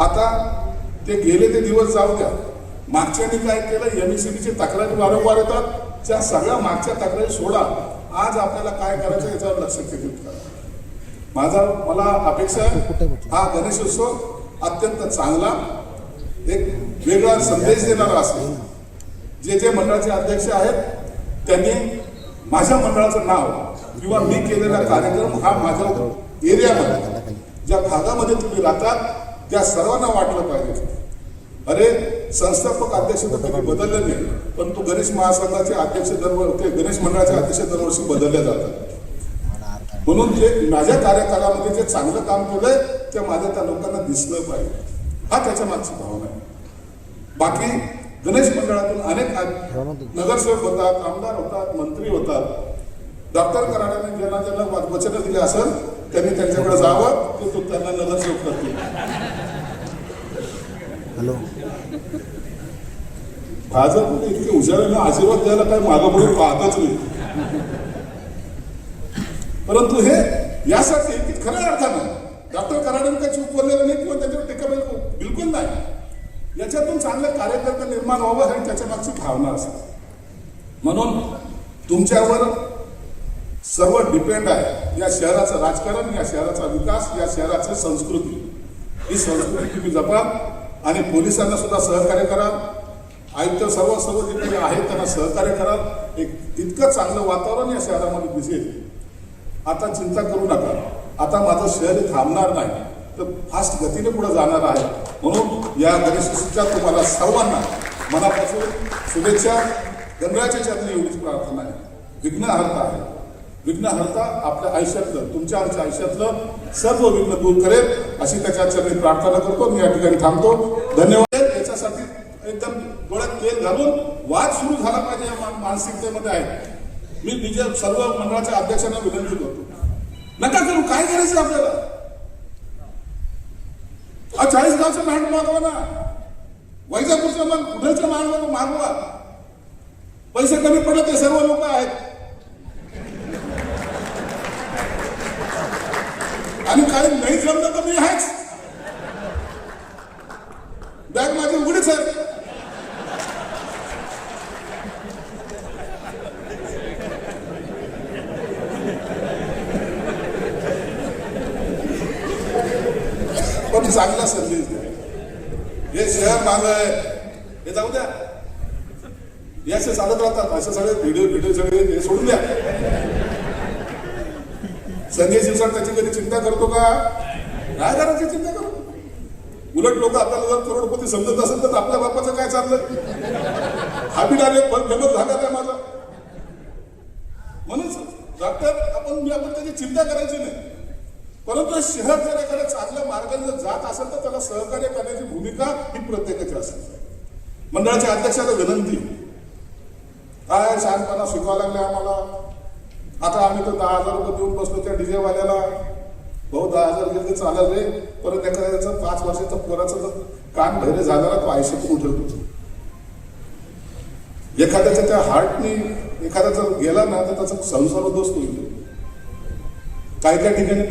आता ते गेले ते दिवस जाऊ द्या. मागच्यानी काय केलं? एम एमएससीबीची तक्रारी वारंवार येतात. त्या सगळ्या मागच्या तक्रारी सोडा. आज आपल्याला काय करायचं याच्यावर लक्ष केंद्रित करा. माझा मला अपेक्षा आहे हा गणेशोत्सव अत्यंत चांगला एक वेगळा संदेश देणारा असेल. जे जे मंडळाचे अध्यक्ष आहेत त्यांनी माझ्या मंडळाचं नाव किंवा मी केलेला कार्यक्रम हा माझ्या एरियामध्ये ज्या भागामध्ये तुम्ही राहतात त्या सर्वांना वाटलं पाहिजे. अरे संस्थापक अध्यक्ष तर कधी बदलले नाही पण तो गणेश महासंघाचे अध्यक्ष दरवर्षी गणेश मंडळाचे अध्यक्ष दरवर्षी बदलले जातात. म्हणून जे माझ्या कार्यकालामध्ये जे चांगलं काम केलंय ते माझ्या त्या लोकांना दिसलं पाहिजे. हा त्याच्या मागची भावना आहे. बाकी गणेश मंडळातून अनेक नगरसेवक होतात आमदार होतात मंत्री होतात. डॉक्टर कराडाने ज्यांना ज्यांना वचनं दिली असेल त्यांनी त्यांच्याकडे जावं ते तो त्यांना नगरसेवक करतील. हॅलो. भाजप इतके हुशारीने आशीर्वाद द्यायला काय मागं पुढे पाहतच नाही. परंतु हे यासाठी की खऱ्या अर्थानं. डॉक्टर कराडांनी काही चूक बोललेलं नाही किंवा त्याच्यावर टीका बिलकुल बिलकुल नाही. याच्यातून चांगले कार्यकर्ता निर्माण व्हावं आणि त्याच्या मागची भावना असते. म्हणून तुमच्यावर सर्व डिपेंड आहे. या शहराचं राजकारण या शहराचा विकास या शहराची संस्कृती. ही संस्कृती तुम्ही जपा. आणि पोलिसांना सुद्धा सहकार्य करा. आयुक्त सर्व सर्व जे काही आहेत त्यांना सहकार्य करा. एक इतकं चांगलं वातावरण या शहरामध्ये दिसेल. आता चिंता करू नका. आता माझं शहर थांबणार नाही. तर फास्ट गतीने पुढे जाणार आहे. म्हणून या गणेशोत्सवाच्या तुम्हाला सर्वांना मनापासून शुभेच्छा. गणरायाच्या चरणी एवढीच प्रार्थना. आहे विघ्नहर्ता आहे. विघ्नहर्ता आपल्या आयुष्यातलं तुमच्या आमच्या आयुष्यातलं सर्व विघ्न दूर करेल अशी त्याच्या चरणी प्रार्थना करतो. मी या ठिकाणी थांबतो. धन्यवाद. याच्यासाठी एकदम डोळ्यात तेल घालून वाद सुरू झाला पाहिजे या मानसिकतेमध्ये आहे. मी विजय सर्व मंडळाच्या अध्यक्षांना विनंती करतो. नका करू. काय करायचं आपल्याला? हा चाळीस गावचं लँड मागवा ना. वैजापूरचं मग कुठलचं मागवा? मागवा. पैसे कमी पडत ते सर्व लोक आहेत. आणि काही नाही जमलं तर मी आहेच. बॅग माझी उघडीच आहे पण चांगला संदेश द्या हे शहर माझं आहे. हे जाऊ द्या. हे असे चालत राहतात. असे सगळे व्हिडिओ व्हिडिओ सगळे हे सोडून द्या. संजय शिरसाट त्याची कधी चिंता करतो का? काय करायची चिंता करतो. उलट लोक आपल्याला जर करोडपती समजत असेल तर आपल्या बापाचं काय चाललंय? हाबी पण फेमस झाला काय माझा? म्हणून डॉक्टर आपण मी आपण त्याची चिंता करायची नाही. परंतु शहर जर एखाद्या चांगल्या मार्गाने जर जात असेल तर त्याला सहकार्य करण्याची भूमिका ही प्रत्येकाची असेल मंडळाच्या अध्यक्षाला विनंती. काय शहाणपणा शिकवा लागले आम्हाला. आता आम्ही तर दहा हजार रुपये देऊन बसलो त्या डीजेवाल्याला भाऊ दहा हजार गेले चालेल रे. परत एखाद्याचं पाच वर्षाचं पोराचं कान भैरे झाला तो आयुष्यातून उठवतो. एखाद्याच्या त्या हार्टनी एखाद्याचा गेला ना तर त्याचा संसार उद्ध्वस्त होईल. काही काही ठिकाणी